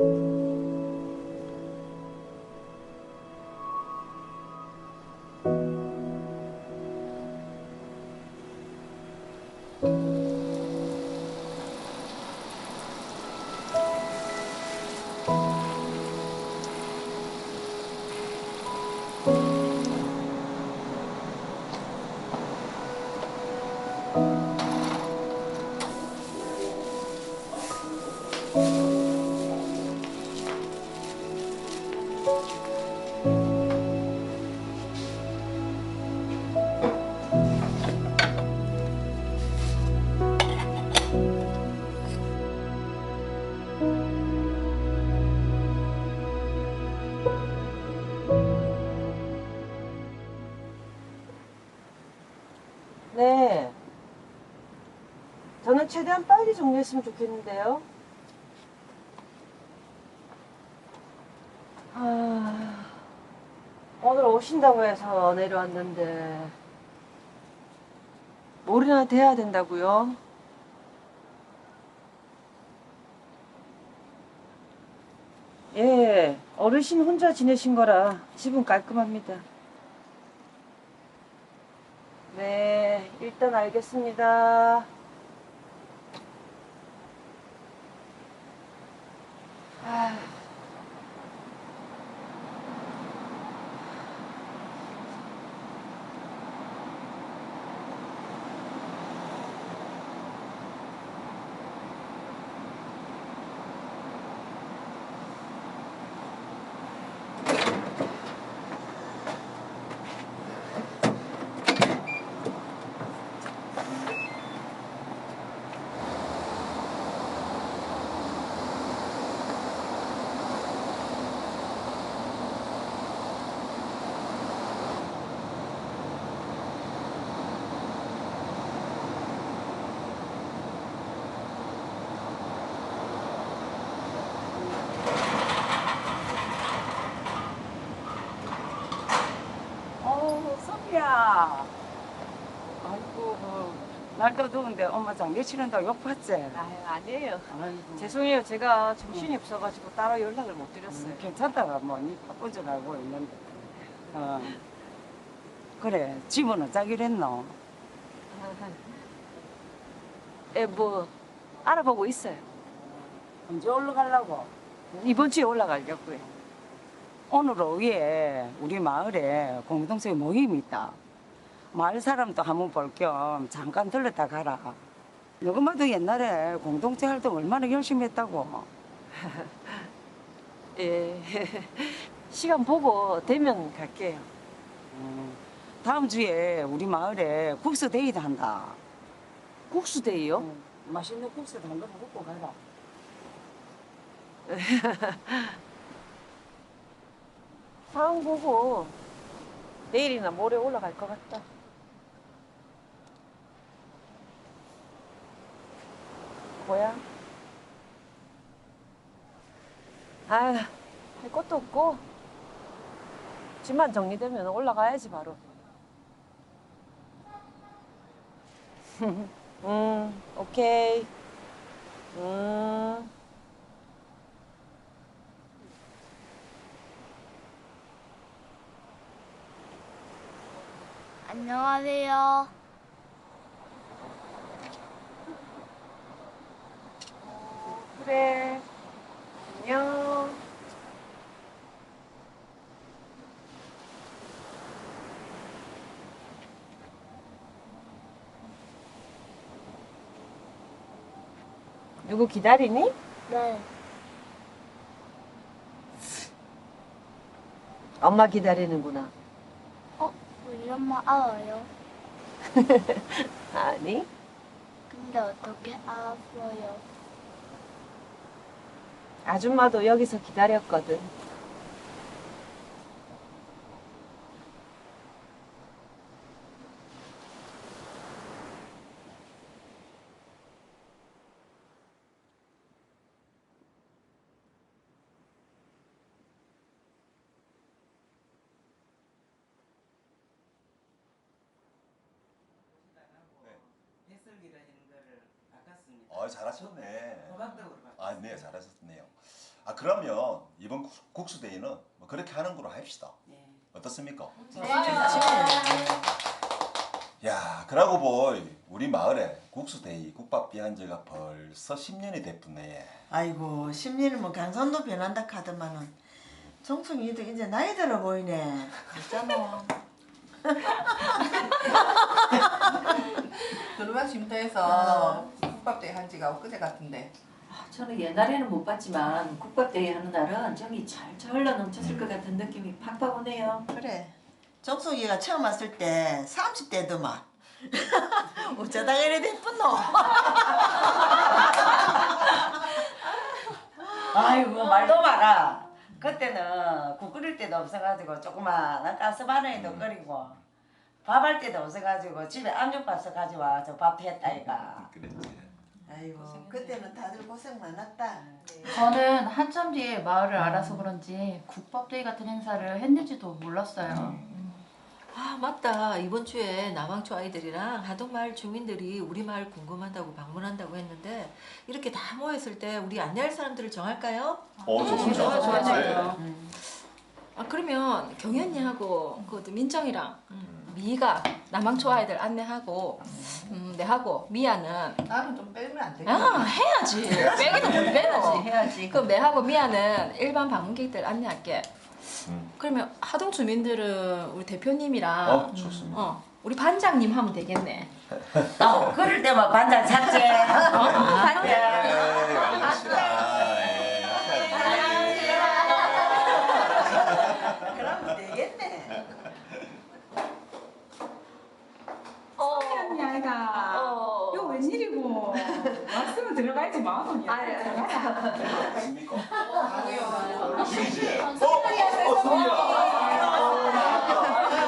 네. 저는 최대한 빨리 정리했으면 좋겠는데요. 아, 오늘 오신다고 해서 내려왔는데, 올해나 돼야 된다고요? 예, 어르신 혼자 지내신 거라 집은 깔끔합니다. 네, 일단 알겠습니다. 아이고, 뭐, 날도 더운데 엄마 장례 치른다고 욕 봤지? 아유, 아니에요. 아이고, 죄송해요. 제가 정신이 없어가지고 따로 연락을 못 드렸어요. 음, 괜찮다가 뭐, 니 바쁜 줄 알고 있는데. 어. 그래, 집은 어쩌기로 했노? 예, 뭐, 알아보고 있어요. 언제 올라가려고? 이번 주에 올라가려고요. 오늘 오후에 우리 마을에 공동체 모임이 있다. 마을 사람도 한번 볼 겸 잠깐 들렀다 가라. 누구마도 옛날에 공동체 활동 얼마나 열심히 했다고. 예. 시간 보고 되면 갈게요. 음, 다음 주에 우리 마을에 국수 데이도 한다. 국수데이요? 음, 맛있는 국수 담궈 먹고 가라. 상황 보고 내일이나 모레 올라갈 것 같다. 뭐야? 아휴, 할 것도 없고 집만 정리되면 올라가야지 바로. 음, 오케이. 음. 안녕하세요. 그래. 안녕. 누구 기다리니? 네. 엄마 기다리는구나. 어, 우리 엄마 알아요? 아니? 근데 어떻게 알았어요? 아줌마도 여기서 기다렸거든. 잘하셨네. 바꿨어요. 아네 잘하셨네요. 아 그러면 이번 국- 국수 대회는 뭐 그렇게 하는 걸로 합시다. 네. 어떻습니까? 야, 그러고 보이. 우리 마을에 국수대회 국밥 비 한 지가 벌써 10년이 됐쁘네. 아이고 10년이면 뭐 강산도 변한다 카더만은 정성이도 이제 나이 들어 보이네. 진짜 두루마 쉼터에서 국밥 대 한 지가 엊그제 같은데 저는 옛날에는 못 봤지만 국밥대회 하는 날은 정이 잘잘 흘러 넘쳤을 것 같은 느낌이 팍팍 오네요. 그래 정성이가 처음 왔을 때 30대더만 어쩌다가 이래 됐뿐노 아이고 말도 마라. 그때는 국 끓일 때도 없어가지고 조그마한 가스바늘에도 끓이고 밥할 때도 없어가지고 집에 안죽밥 써가지고 와서 밥 했다 이가. 그랬지. 아이고 그때는 다들 고생 많았다 저는 한참 뒤에 마을을 알아서 그런지 국밥데이 같은 행사를 했는지도 몰랐어요. 아 맞다 이번 주에 남항초 아이들이랑 하동마을 주민들이 우리 마을 궁금한다고 방문한다고 했는데 이렇게 다 모였을 때 우리 안내할 사람들을 정할까요? 어, 좋습니다. 좋아, 좋아, 네. 좋아. 아 그러면 경연이하고 그것도 민정이랑 음, 미희가 남항초 아이들 안내하고 음, 내하고 미아는 나는 좀 빼면 안아 되겠나? 해야지 빼기도 못 해야지 빼고 해야지. 그럼 내하고 미아는 일반 방문객들 안내할게 음. 그러면 하동 주민들은 우리 대표님이랑 어, 좋습니다. 어, 우리 반장님 하면 되겠네 어, 그럴 때만 반장 찾지. 어? 반장. 에이, 알겠습니다. 에이, 그러면 되겠네 언니 아이가. 어. 이거 웬일이고? 왔으면 들어가야지 만 원이야. 알겠습니까? 아니요.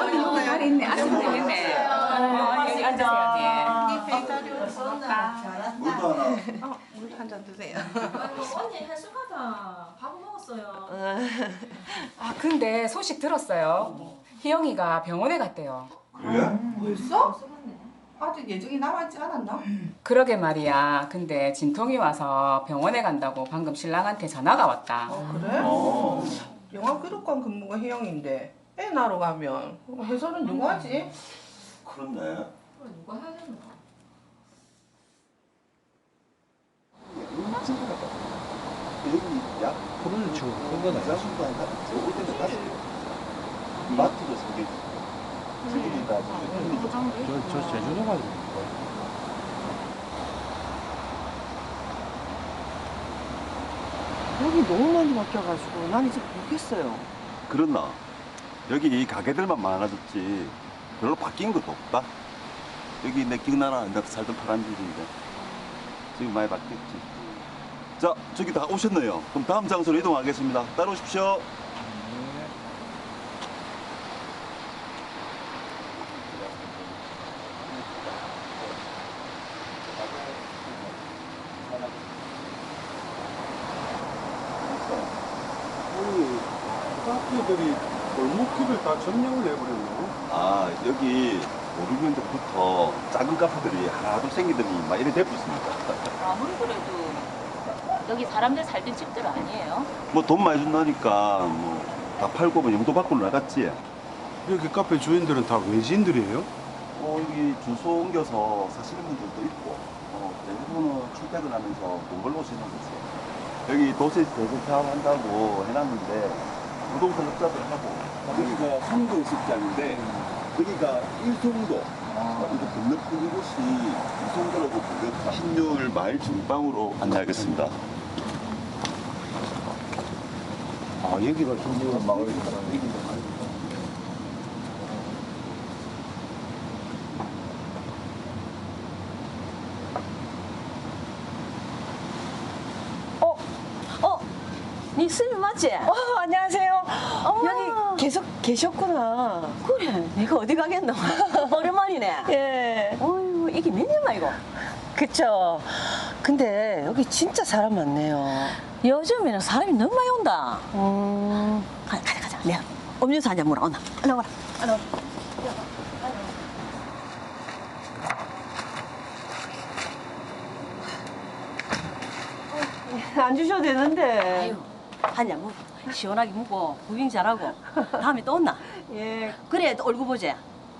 언니 자리 있네. 앉으면 되겠네. 어, 여기 앉으세요, 이 배달이 없었나? 물도 하나. 물한잔 드세요. 언니 해수가다 밥 먹었어요 아 근데 소식 들었어요. 희영이가 병원에 갔대요. 그래? 벌써? 아직 예정이 남아있지 않았나? 그러게 말이야. 근데 진통이 와서 병원에 간다고 방금 신랑한테 전화가 왔다. 그래? 어. 영화 기록관 근무가 희영인데 애 낳으러 가면 해설은 누구 하지? 그렇네. 누가 해야 되나 여기 그런 그건 안 가지. 저기 때문에 가지. 마트도 저기 저기 저 제주도 가지. 여기 너무 많이 바뀌어가지고 난 이제 모르겠어요. 그렇나? 여기 이 가게들만 많아졌지 별로 바뀐 것도 없다. 여기 내 기억나나? 내가 살던 파란 집인데 지금 많이 바뀌었지. 자, 저기 다 오셨네요. 그럼 다음 장소로 이동하겠습니다. 따라오십시오. 아니, 카페들이 골목길을 다 점령을 해버렸네. 아, 여기 5, 6년 전부터 작은 카페들이 하나둘 생기더니 막 이래 되고 있습니다. 아무리 그래도 여기 사람들 살던 집들 아니에요? 뭐 돈 많이 준다니까 뭐 다 팔고 뭐 용도 밖으로 나갔지. 여기 카페 주인들은 다 외지인들이에요? 어, 여기 주소 옮겨서 사시는 분들도 있고, 어, 대부분은 출퇴근 하면서 돈 벌고 오시는 거지. 여기 도시 사업 한다고 해놨는데, 부동산 업자들하고, 여기가 송도 식장인데, 여기가 일송도, 어, 이거 건너편 이곳이 이송도라고 불렸다. 신율 마을 중방으로 안내하겠습니다. 아, 여기가 신율 마을이구나. 니 스님 맞지? 어, 안녕하세요. 계셨구나. 그래, 내가 어디 가겠노? 오랜만이네. 예. 어휴, 이게 몇 년 만이고? 그쵸. 근데 여기 진짜 사람 많네요. 요즘에는 사람이 너무 많이 온다. 음, 가자, 가자, 가자. 내가 음료수 한잔 물어. 오나. 얼른 와라. 얼른 와라. 안 주셔도 되는데. 아유 한잔 먹어. 시원하게 먹고 구경 잘하고 다음에 또 온나? 예, 그래 또 얼굴 보자.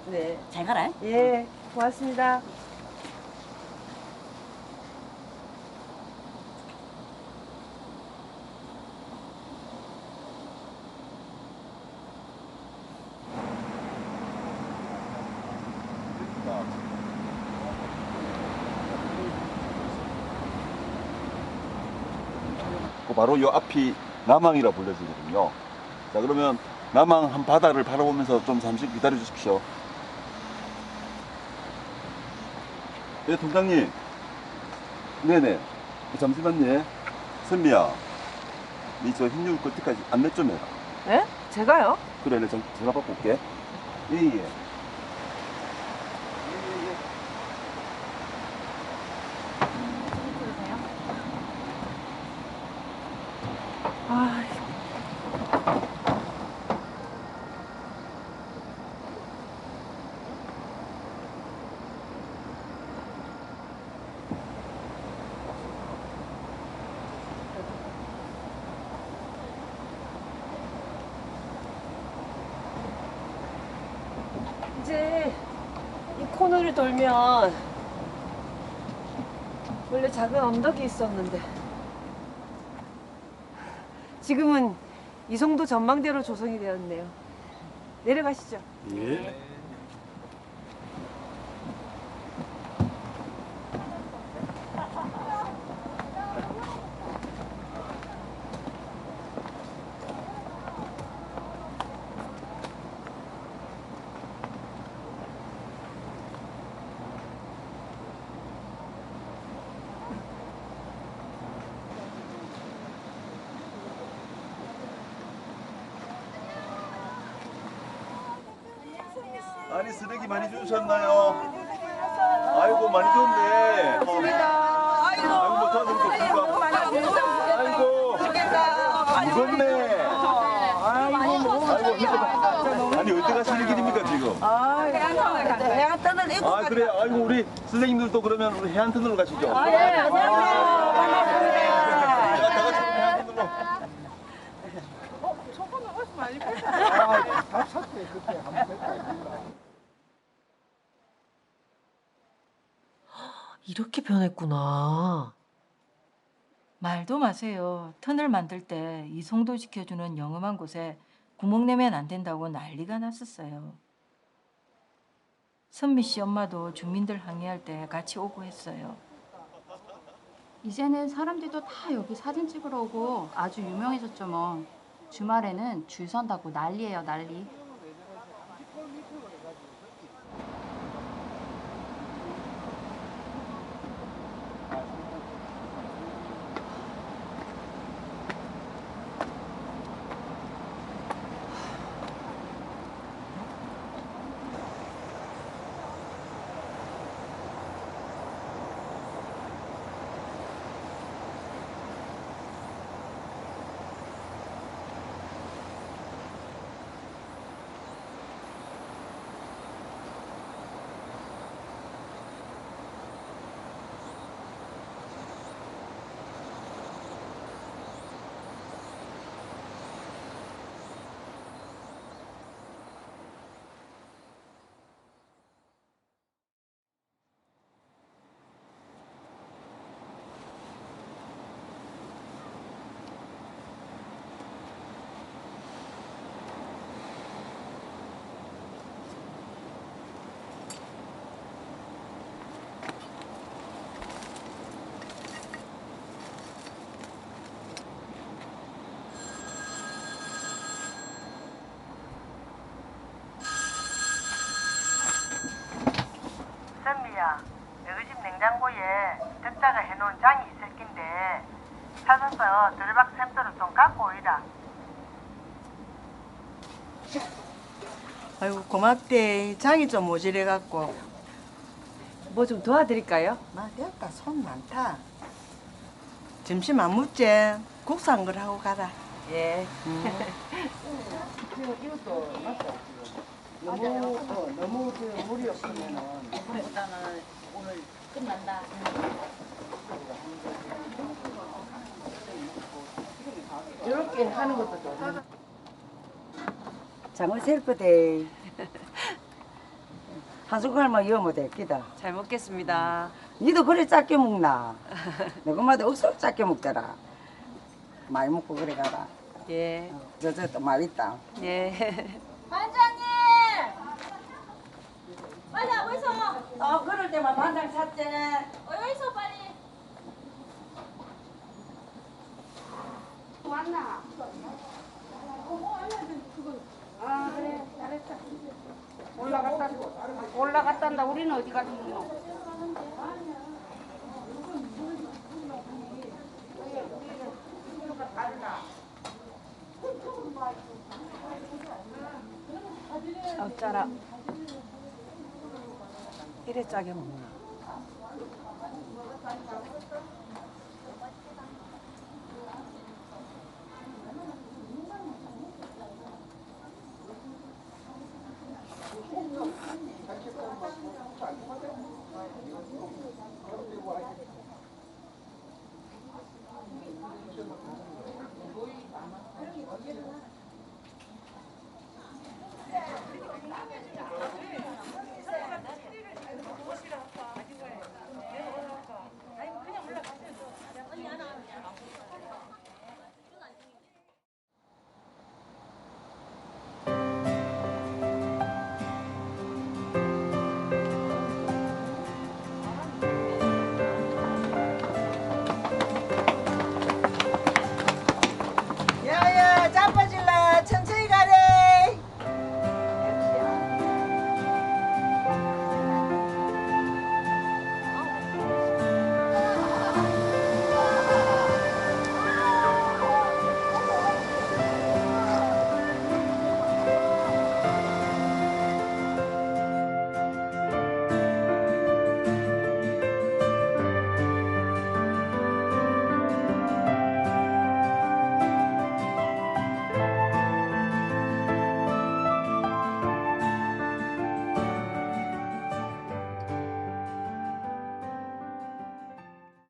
네. 잘 가라. 예, 고맙습니다. 그 바로 요 앞이 남항이라 불려지거든요. 자 그러면 남항 한 바다를 바라보면서 좀 잠시 기다려 주십시오. 네 통장님. 네네. 잠시만요. 선미야. 니저 흰육 끝까지 안내 좀 해라. 예? 제가요? 그래, 내가 전- 전화 받고 올게. 예, 예. 아, 이제 이 코너를 돌면 원래 작은 언덕이 있었는데 지금은 이송도 전망대로 조성이 되었네요. 내려가시죠. 예. 아니 쓰레기 많이 주셨나요? 아이고 많이 줬네. 고맙습니다. 아이고 뭐 도와드릴 거 없습니까? 아이고 무겁네. 아이고. 아니 어디 가시는 길입니까 지금? 아, 해안선을 간다. 해안선을 입고 아 그래 아이고 우리 선생님들도 그러면 우리 해안터널로 가시죠. 아, 예, 안녕하세요. 반갑습니다. 다 같이 해안터널로. 이 렇게 변했구나. 말도 마세요. 터널 만들 때 이 송도 지켜주는 영험한 곳에 구멍 내면 안 된다고 난리가 났었어요. 선미 씨 엄마도 주민들 항의할 때 같이 오고 했어요. 이제는 사람들도 다 여기 사진 찍으러 오고 아주 유명해졌죠 뭐. 주말에는 줄 선다고 난리예요 난리. 선미야, 너희 집 냉장고에 듣다가 해놓은 장이 있을 낀데 찾아서 들박 샘도를 좀 갖고 오이라. 아이고 고맙대. 장이 좀 모질해 갖고. 뭐 좀 도와드릴까요? 마 됐다. 손 많다. 점심 안 묻지? 국수 한걸 하고 가라. 예. 이것도 맞다. 너무 어, 너무 그 물이 없으면은 일단은 오늘 끝난다. 이렇게 하는 것도 좋아. 장어 셀프데 한 숟갈만 이으면 됐기다. 잘 먹겠습니다. 니도 그래 작게 먹나? 너그마도 억수로 작게 먹더라. 많이 먹고 그래 가라. 예. 저저 또 맛있다. 예. 반장님! 빨리 어디서? 어 그럴 때만 반장 찾지. 어디서 빨리? 맞나? 아 그래. 잘했다. 올라갔다. 올라갔단다. 우리는 어디 가서 먹노? 뭐. 어쩌라. 이래 짜게 먹나